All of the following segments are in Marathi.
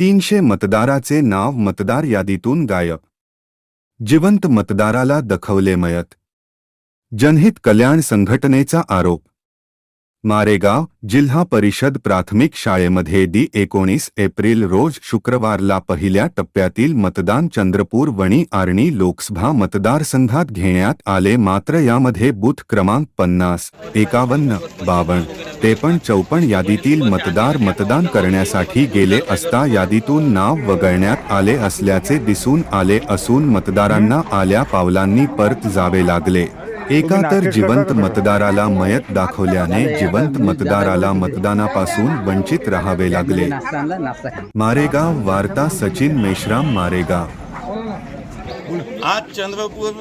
तीनशे मतदाराचे नाव मतदार यादीतून गायब. जिवंत मतदाराला दखवले मयत. जनहित कल्याण संघटनेचा आरोप. मारेगाव जिल्हा परिषद प्राथमिक शाळेमध्ये दी एकोणीस एप्रिल रोज शुक्रवारला पहिल्या टप्प्यातील मतदान चंद्रपूर वणी आर्णी लोकसभा मतदारसंघात घेण्यात आले मात्र यामध्ये बूथ क्रमांक पन्नास एकावन्न बावन्न त्रेपन्न चौपन्न यादीतील मतदार मतदान करण्यासाठी गेले असता यादीतून नाव वगळण्यात आले असल्याचे दिसून आले असून मतदारांना आल्या पावलांनी परत जावे लागले. एका तर जिवंत मतदाराला मयत दाखवल्याने जिवंत मतदाराला मतदानापासून वंचित राहावे लागले. मारेगाव वार्ता सचिन मेश्राम मारेगाव. आज चंद्रपूर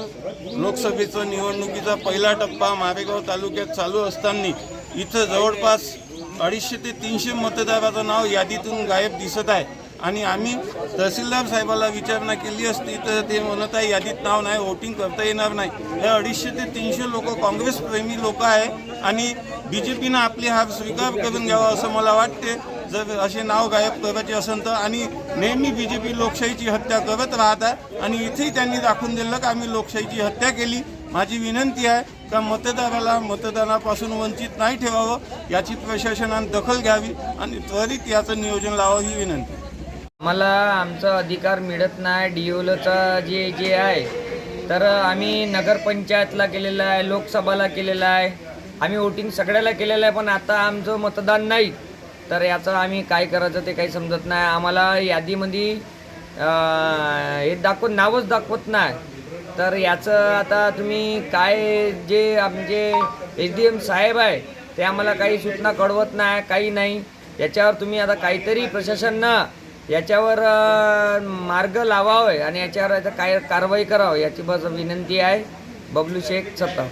लोकसभेचा निवडणुकीचा पहिला टप्पा मारेगाव तालुक्यात चालू असताना इथं जवळपास अडीचशे ते तीनशे मतदाराचं नाव यादीतून गायब दिसत आहे. आणि आम्ही तहसीलदार साहेबाला विचारणा केली असती तर ते म्हणत आहे यादीत नाव नाही वोटिंग करता येणार नाही. हे अडीचशे ते तीनशे लोक काँग्रेसप्रेमी लोक आहे आणि बी जे पीनं आपली हा स्वीकार करून घ्यावा असं मला वाटते. जर असे नाव गायब करायचे असेल तर आणि नेहमी बी जे पी लोकशाहीची हत्या करत राहत आहे आणि इथेही त्यांनी दाखवून दिलं की आम्ही लोकशाहीची हत्या केली. माझी विनंती आहे का मतदाराला मतदानापासून वंचित नाही ठेवावं याची प्रशासनानं दखल घ्यावी आणि त्वरित याचं नियोजन लावावं ही विनंती. मला आमचा अधिकार मिळत नाही डी ओलचा जे जे आहे तर आम्ही नगरपंचायतला केलेलं आहे लोकसभाला केलेलं आहे आम्ही वोटिंग सगळ्याला केलेलं आहे पण आता आमचं मतदान नाही. तर याचं आम्ही काय करायचं ते काही समजत नाही. आम्हाला यादीमध्ये हे दाखवत नावच दाखवत नाही. तर याचं आता तुम्ही काय जे आमचे एच डी एम साहेब आहे ते आम्हाला काही सूचना कळवत नाही काही नाही. याच्यावर तुम्ही आता काहीतरी प्रशासननं याच्यावर मार्ग लावावे आणि याच्यावर आता काय कारवाई करावं याची बस विनंती आहे. बबलू शेख सत्ता.